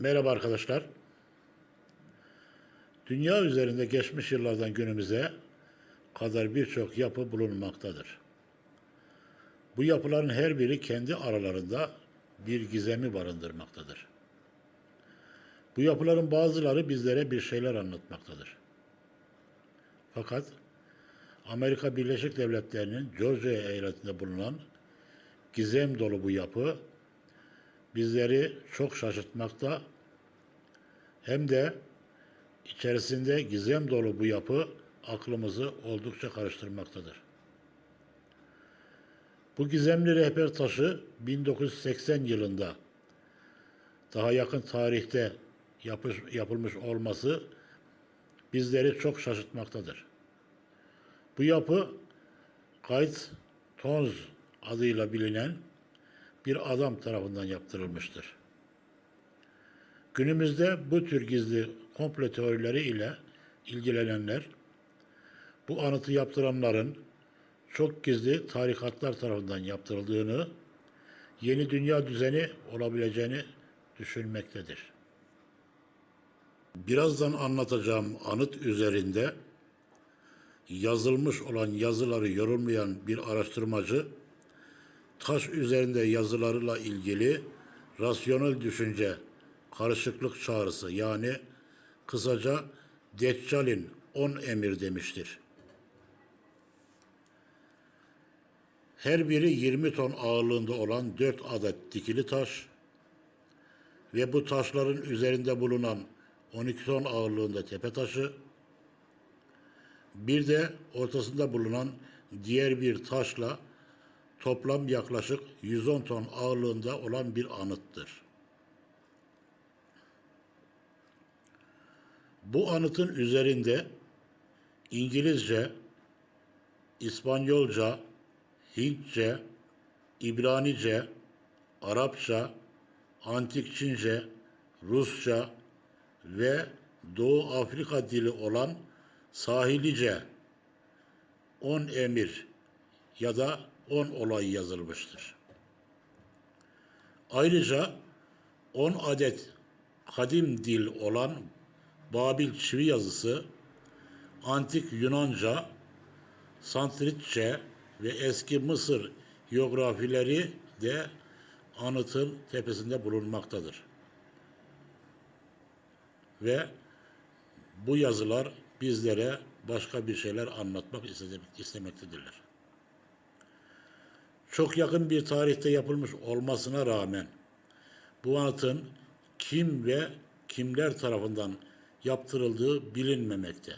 Merhaba arkadaşlar. Dünya üzerinde geçmiş yıllardan günümüze kadar birçok yapı bulunmaktadır. Bu yapıların her biri kendi aralarında bir gizemi barındırmaktadır. Bu yapıların bazıları bizlere bir şeyler anlatmaktadır. Fakat Amerika Birleşik Devletleri'nin Georgia eyaletinde bulunan gizem dolu bu yapı bizleri çok şaşırtmakta hem de içerisinde gizem dolu bu yapı aklımızı oldukça karıştırmaktadır. Bu gizemli rehber taşı 1980 yılında daha yakın tarihte yapış, yapılmış olması bizleri çok şaşırtmaktadır. Bu yapı Kayt Tonz adıyla bilinen bir adam tarafından yaptırılmıştır. Günümüzde bu tür gizli komplo teorileri ile ilgilenenler, bu anıtı yaptıranların çok gizli tarikatlar tarafından yaptırıldığını, yeni dünya düzeni olabileceğini düşünmektedir. Birazdan anlatacağım anıt üzerinde yazılmış olan yazıları yorumlayan bir araştırmacı, taş üzerinde yazılarıyla ilgili rasyonel düşünce, karışıklık çağrısı yani kısaca Deccal'in on emir demiştir. Her biri 20 ton ağırlığında olan 4 adet dikili taş ve bu taşların üzerinde bulunan 12 ton ağırlığında tepe taşı, bir de ortasında bulunan diğer bir taşla toplam yaklaşık 110 ton ağırlığında olan bir anıttır. Bu anıtın üzerinde İngilizce, İspanyolca, Hintçe, İbranice, Arapça, Antik Çince, Rusça ve Doğu Afrika dili olan Sahilice 10 emir ya da 10 olay yazılmıştır. Ayrıca 10 adet kadim dil olan Babil çivi yazısı, antik Yunanca, Sanskritçe ve eski Mısır hierografileri de anıtın tepesinde bulunmaktadır. Ve bu yazılar bizlere başka bir şeyler anlatmak istemektedirler. Çok yakın bir tarihte yapılmış olmasına rağmen bu anıtın kim ve kimler tarafından yaptırıldığı bilinmemekte.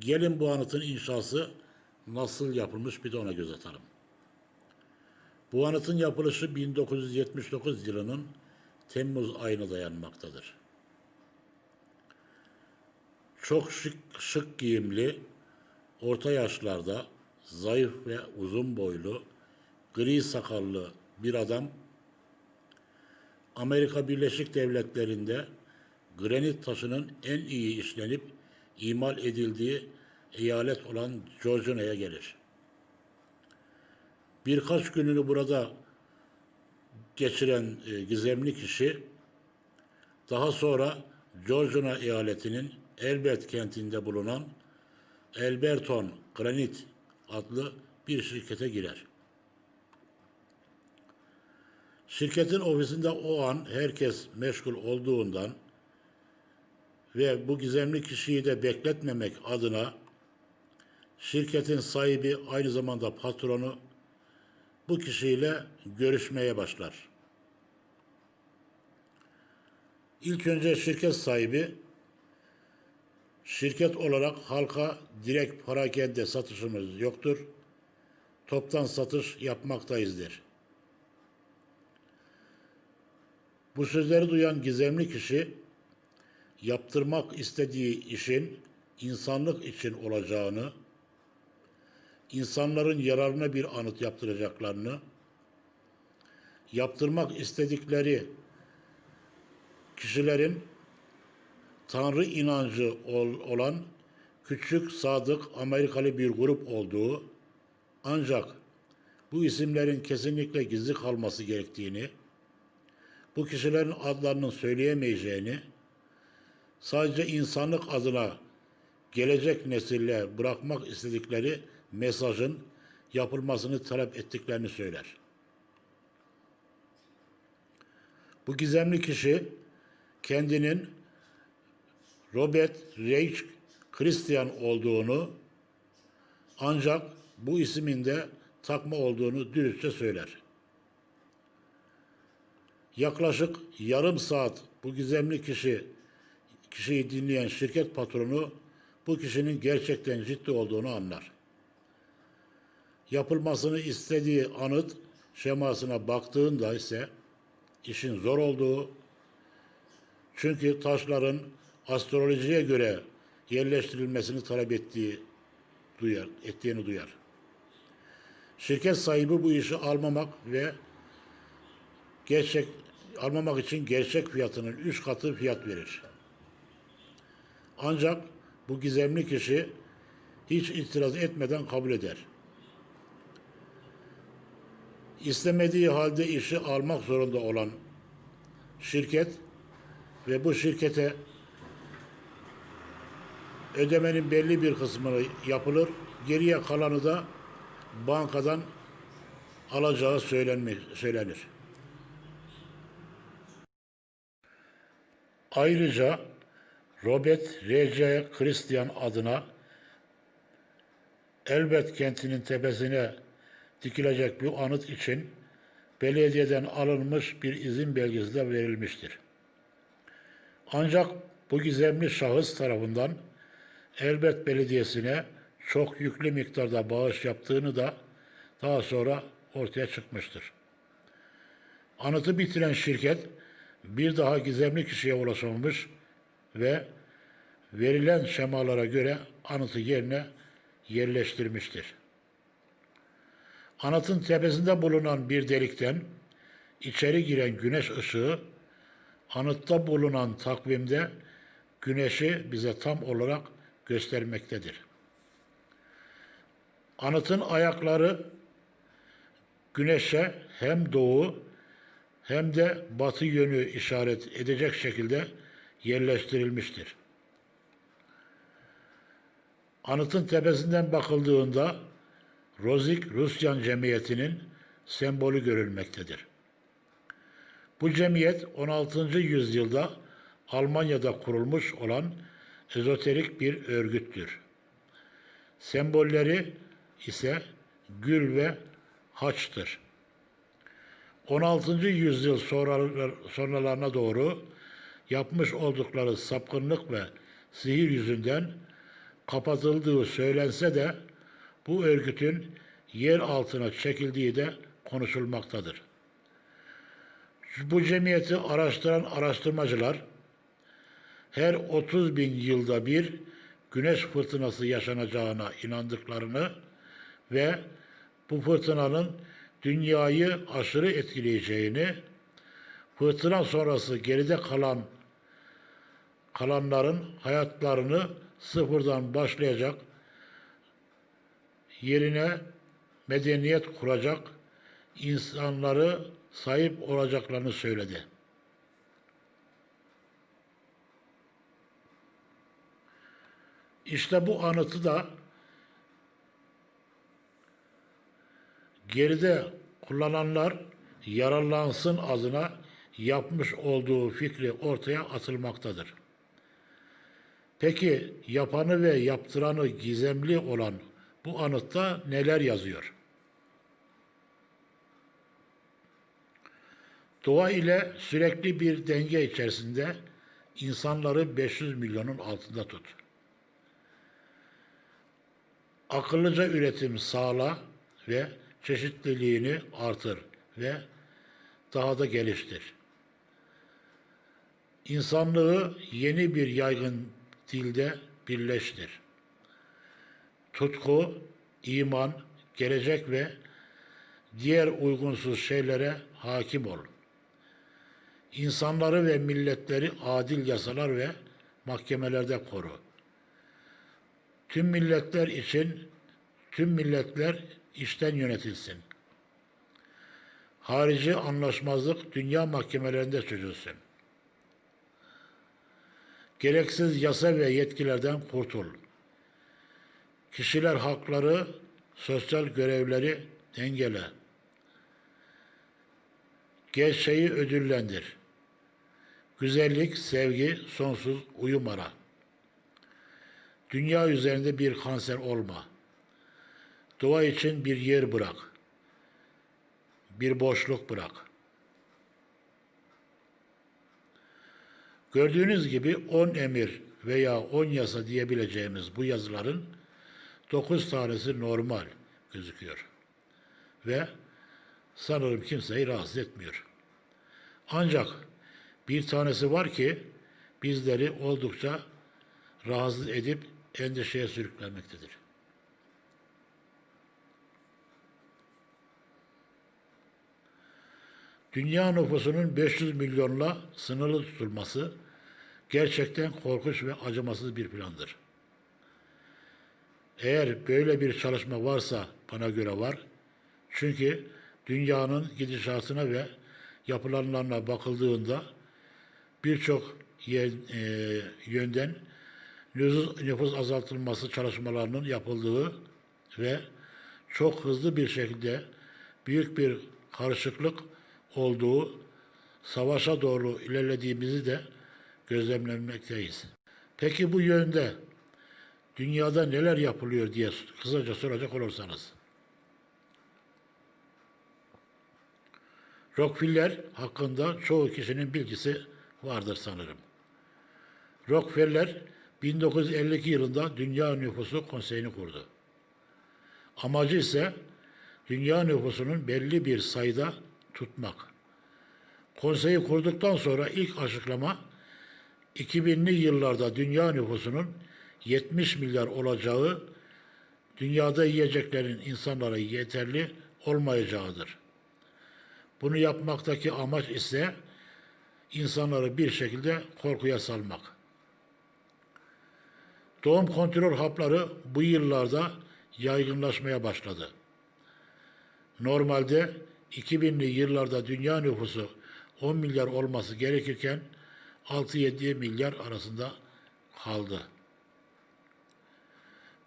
Gelin bu anıtın inşası nasıl yapılmış bir de ona göz atalım. Bu anıtın yapılışı 1979 yılının Temmuz ayına dayanmaktadır. Çok şık, şık giyimli, orta yaşlarda, zayıf ve uzun boylu, gri sakallı bir adam Amerika Birleşik Devletleri'nde granit taşının en iyi işlenip imal edildiği eyalet olan Georgia'ya gelir. Birkaç gününü burada geçiren e, gizemli kişi daha sonra Georgia eyaletinin Elbert kentinde bulunan Elberton Granit adlı bir şirkete girer. Şirketin ofisinde o an herkes meşgul olduğundan ve bu gizemli kişiyi de bekletmemek adına şirketin sahibi aynı zamanda patronu bu kişiyle görüşmeye başlar. İlk önce şirket sahibi şirket olarak halka direkt parakende satışımız yoktur. Toptan satış yapmaktayız der. Bu sözleri duyan gizemli kişi yaptırmak istediği işin insanlık için olacağını, insanların yararına bir anıt yaptıracaklarını, yaptırmak istedikleri kişilerin Tanrı inancı ol, olan küçük, sadık Amerikalı bir grup olduğu, ancak bu isimlerin kesinlikle gizli kalması gerektiğini, bu kişilerin adlarının söyleyemeyeceğini, sadece insanlık adına gelecek nesille bırakmak istedikleri mesajın yapılmasını talep ettiklerini söyler. Bu gizemli kişi kendinin Robert Reich Christian olduğunu ancak bu ismin de takma olduğunu dürüstçe söyler. Yaklaşık yarım saat bu gizemli kişi kişiyi dinleyen şirket patronu bu kişinin gerçekten ciddi olduğunu anlar. Yapılmasını istediği anıt şemasına baktığında ise işin zor olduğu, çünkü taşların astrolojiye göre yerleştirilmesini talep ettiği duyar, ettiğini duyar. Şirket sahibi bu işi almamak ve gerçek almamak için gerçek fiyatının üç katı fiyat verir. Ancak bu gizemli kişi hiç itiraz etmeden kabul eder. İstemediği halde işi almak zorunda olan şirket ve bu şirkete ödemenin belli bir kısmını yapılır, geriye kalanı da bankadan alacağı söylenir. Ayrıca Robert R.C. Christian adına Elbet kentinin tepesine dikilecek bu anıt için belediyeden alınmış bir izin belgesi de verilmiştir. Ancak bu gizemli şahıs tarafından Elbet Belediyesi'ne çok yüklü miktarda bağış yaptığını da daha sonra ortaya çıkmıştır. Anıtı bitiren şirket bir daha gizemli kişiye ulaşamamış ve verilen şemalara göre anıtı yerine yerleştirmiştir. Anıtın tepesinde bulunan bir delikten içeri giren güneş ışığı anıtta bulunan takvimde güneşi bize tam olarak göstermektedir. Anıtın ayakları güneşe hem doğu hem de batı yönü işaret edecek şekilde yerleştirilmiştir. Anıtın tepesinden bakıldığında Rozik Rusyan Cemiyeti'nin sembolü görülmektedir. Bu cemiyet 16. yüzyılda Almanya'da kurulmuş olan ezoterik bir örgüttür. Sembolleri ise gül ve haçtır. 16. yüzyıl sonralarına doğru yapmış oldukları sapkınlık ve sihir yüzünden kapatıldığı söylense de bu örgütün yer altına çekildiği de konuşulmaktadır. Bu cemiyeti araştıran araştırmacılar her 30 bin yılda bir güneş fırtınası yaşanacağına inandıklarını ve bu fırtınanın dünyayı aşırı etkileyeceğini, fırtına sonrası geride kalan kalanların hayatlarını sıfırdan başlayacak, yerine medeniyet kuracak insanları sahip olacaklarını söyledi. İşte bu anıtı da geride kullananlar yararlansın adına yapmış olduğu fikri ortaya atılmaktadır. Peki yapanı ve yaptıranı gizemli olan bu anıtta neler yazıyor? Doğa ile sürekli bir denge içerisinde insanları 500 milyonun altında tut. Akıllıca üretim sağla ve çeşitliliğini artır ve daha da geliştir. İnsanlığı yeni bir yaygın dilde birleştir. Tutku, iman, gelecek ve diğer uygunsuz şeylere hakim ol. İnsanları ve milletleri adil yasalar ve mahkemelerde koru. Tüm milletler için tüm milletler işten yönetilsin. harici anlaşmazlık dünya mahkemelerinde çözülsün. Gereksiz yasa ve yetkilerden kurtul. Kişiler hakları, sosyal görevleri dengele. Gerçeği ödüllendir. Güzellik, sevgi, sonsuz uyum ara. Dünya üzerinde bir kanser olma. Dua için bir yer bırak. Bir boşluk bırak. Gördüğünüz gibi 10 emir veya 10 yasa diyebileceğimiz bu yazıların 9 tanesi normal gözüküyor. Ve sanırım kimseyi rahatsız etmiyor. Ancak bir tanesi var ki bizleri oldukça rahatsız edip endişeye sürüklemektedir. Dünya nüfusunun 500 milyonla sınırlı tutulması gerçekten korkunç ve acımasız bir plandır. Eğer böyle bir çalışma varsa bana göre var. Çünkü dünyanın gidişatına ve yapılanlarına bakıldığında birçok e, yönden nüfus, nüfus azaltılması çalışmalarının yapıldığı ve çok hızlı bir şekilde büyük bir karışıklık olduğu savaşa doğru ilerlediğimizi de gözlemlemekteyiz. Peki bu yönde dünyada neler yapılıyor diye kısaca soracak olursanız. Rockefeller hakkında çoğu kişinin bilgisi vardır sanırım. Rockefeller 1952 yılında Dünya Nüfusu Konseyi'ni kurdu. Amacı ise dünya nüfusunun belli bir sayıda tutmak. Konseyi kurduktan sonra ilk açıklama 2000'li yıllarda dünya nüfusunun 70 milyar olacağı, dünyada yiyeceklerin insanlara yeterli olmayacağıdır. Bunu yapmaktaki amaç ise insanları bir şekilde korkuya salmak. Doğum kontrol hapları bu yıllarda yaygınlaşmaya başladı. Normalde 2000'li yıllarda dünya nüfusu 10 milyar olması gerekirken 6-7 milyar arasında kaldı.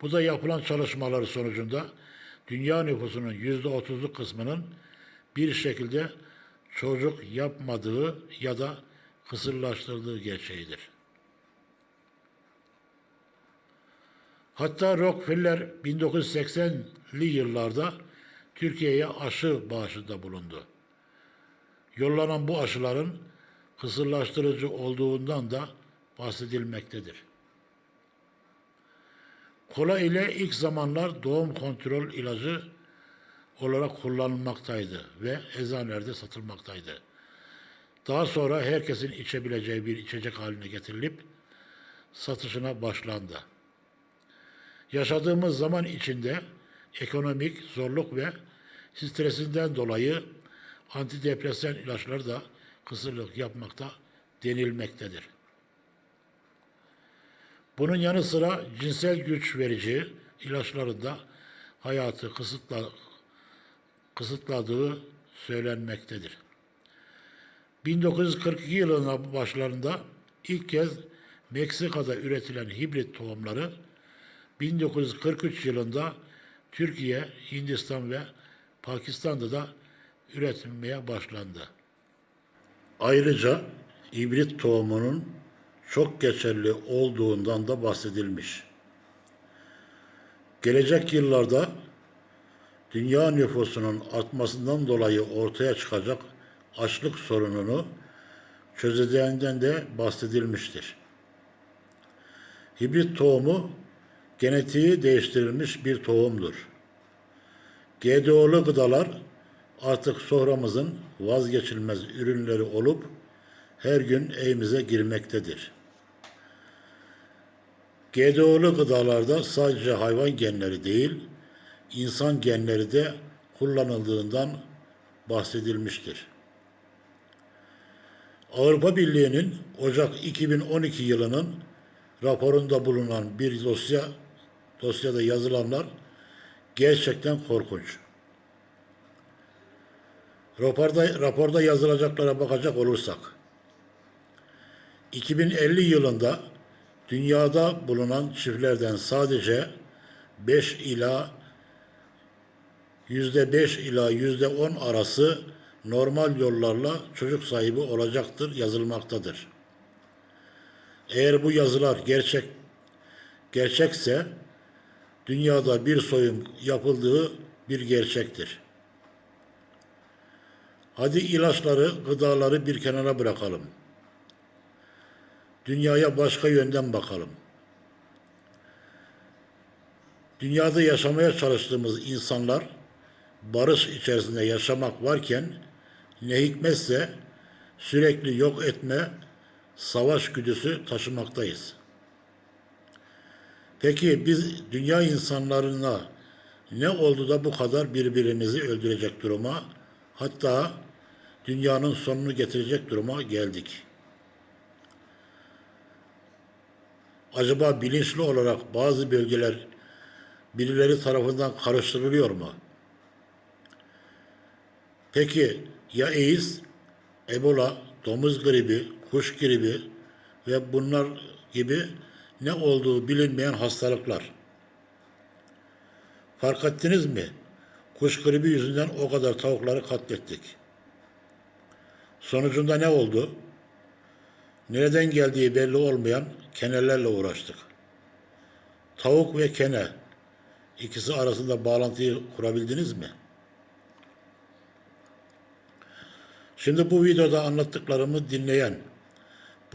Bu da yapılan çalışmalar sonucunda dünya nüfusunun %30'luk kısmının bir şekilde çocuk yapmadığı ya da kısırlaştırdığı gerçeğidir. Hatta Rockefeller 1980'li yıllarda Türkiye'ye aşı bağışında bulundu. Yollanan bu aşıların kısırlaştırıcı olduğundan da bahsedilmektedir. Kola ile ilk zamanlar doğum kontrol ilacı olarak kullanılmaktaydı ve eczanelerde satılmaktaydı. Daha sonra herkesin içebileceği bir içecek haline getirilip satışına başlandı. Yaşadığımız zaman içinde ekonomik zorluk ve stresinden dolayı antidepresan ilaçları da kısırlık yapmakta denilmektedir. Bunun yanı sıra cinsel güç verici ilaçların da hayatı kısıtla, kısıtladığı söylenmektedir. 1942 yılının başlarında ilk kez Meksika'da üretilen hibrit tohumları 1943 yılında Türkiye, Hindistan ve Pakistan'da da üretilmeye başlandı. Ayrıca hibrit tohumunun çok geçerli olduğundan da bahsedilmiş. Gelecek yıllarda dünya nüfusunun artmasından dolayı ortaya çıkacak açlık sorununu çözeceğinden de bahsedilmiştir. Hibrit tohumu genetiği değiştirilmiş bir tohumdur. GDO'lu gıdalar artık soframızın vazgeçilmez ürünleri olup her gün evimize girmektedir. GDO'lu gıdalarda sadece hayvan genleri değil, insan genleri de kullanıldığından bahsedilmiştir. Avrupa Birliği'nin Ocak 2012 yılının raporunda bulunan bir dosya, dosyada yazılanlar gerçekten korkunç. Raporda, raporda yazılacaklara bakacak olursak, 2050 yılında dünyada bulunan çiftlerden sadece 5 ila %5 ila %10 arası normal yollarla çocuk sahibi olacaktır yazılmaktadır. Eğer bu yazılar gerçek gerçekse dünyada bir soyum yapıldığı bir gerçektir. Hadi ilaçları, gıdaları bir kenara bırakalım. Dünyaya başka yönden bakalım. Dünyada yaşamaya çalıştığımız insanlar barış içerisinde yaşamak varken ne hikmetse sürekli yok etme, savaş güdüsü taşımaktayız. Peki biz dünya insanlarına ne oldu da bu kadar birbirimizi öldürecek duruma, hatta dünyanın sonunu getirecek duruma geldik? Acaba bilinçli olarak bazı bölgeler birileri tarafından karıştırılıyor mu? Peki ya AIDS, Ebola, domuz gribi, kuş gribi ve bunlar gibi ne olduğu bilinmeyen hastalıklar? Fark ettiniz mi? Kuş gribi yüzünden o kadar tavukları katlettik. Sonucunda ne oldu? Nereden geldiği belli olmayan kenelerle uğraştık. Tavuk ve kene ikisi arasında bağlantıyı kurabildiniz mi? Şimdi bu videoda anlattıklarımı dinleyen,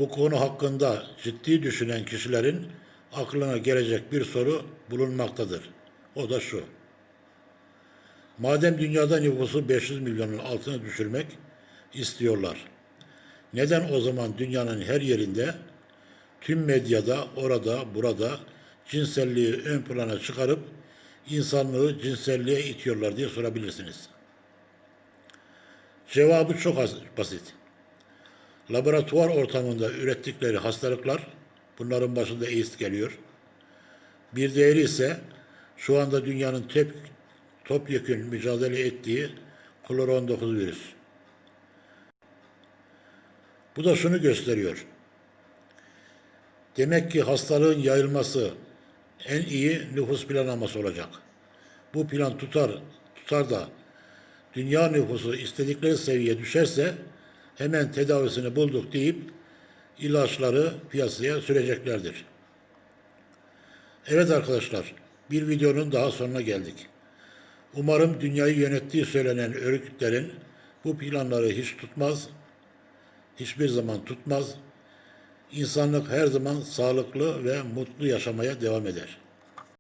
bu konu hakkında ciddi düşünen kişilerin aklına gelecek bir soru bulunmaktadır. O da şu. Madem dünyada nüfusu 500 milyonun altına düşürmek istiyorlar. Neden o zaman dünyanın her yerinde tüm medyada orada burada cinselliği ön plana çıkarıp insanlığı cinselliğe itiyorlar diye sorabilirsiniz. Cevabı çok basit. Laboratuvar ortamında ürettikleri hastalıklar, bunların başında AIDS geliyor. Bir diğeri ise şu anda dünyanın tep, topyekün mücadele ettiği klor-19 virüs. Bu da şunu gösteriyor. Demek ki hastalığın yayılması en iyi nüfus planlaması olacak. Bu plan tutar, tutar da dünya nüfusu istedikleri seviyeye düşerse hemen tedavisini bulduk deyip ilaçları piyasaya süreceklerdir. Evet arkadaşlar, bir videonun daha sonuna geldik. Umarım dünyayı yönettiği söylenen örgütlerin bu planları hiç tutmaz, hiçbir zaman tutmaz. İnsanlık her zaman sağlıklı ve mutlu yaşamaya devam eder.